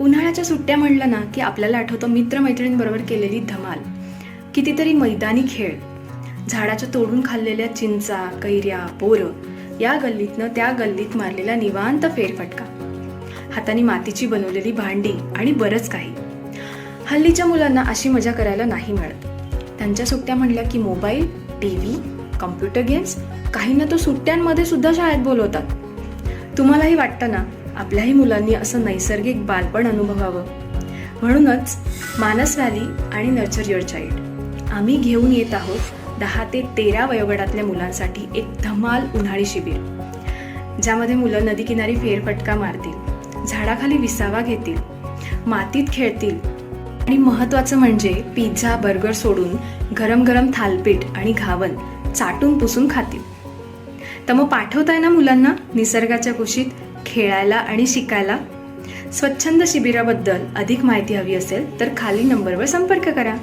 उन्हाळ्याच्या सुट्ट्या म्हणलं ना की आपल्याला आठवतं मित्रमैत्रिणींबरोबर केलेली धमाल. कितीतरी मैदानी खेळ. झाडाच्या तोडून खाल्लेल्या चिंचा कैऱ्या बोरं या गल्लीतनं त्या गल्लीत मारलेला निवांत फेरफटका. हाताने मातीची बनवलेली भांडी आणि बरंच काही. हल्लीच्या मुलांना अशी मजा करायला नाही मिळत. त्यांच्या सुट्ट्या म्हणल्या की mobile T V computer games काहींना तो सुट्ट्यांमध्ये सुद्धा शाळेत बोलवतात. तुम्हालाही वाटतं ना आपल्याही मुलांनी असं नैसर्गिक बालपण अनुभवावं. म्हणूनच मानस व्हॅली आणि नर्चर युअर चाइल्ड. आम्ही घेऊन येत आहोत दहा ते तेरा वयोगटातल्या मुलांसाठी एक धमाल उन्हाळी शिबिर. ज्यामध्ये मुलं नदीकिनारी फेरफटका मारतील झाडाखाली विसावा घेतील मातीत खेळतील. आणि महत्त्वाचं म्हणजे पिझ्झा बर्गर सोडून गरम गरम थालपीठ आणि घावन चाटून पुसून खातील. तर मग पाठवताय ना मुलांना निसर्गाच्या कुशीत खेळायला आणि शिकायला? स्वच्छंद शिबिराबद्दल अधिक माहिती हवी असेल तर खाली नंबरवर संपर्क करा.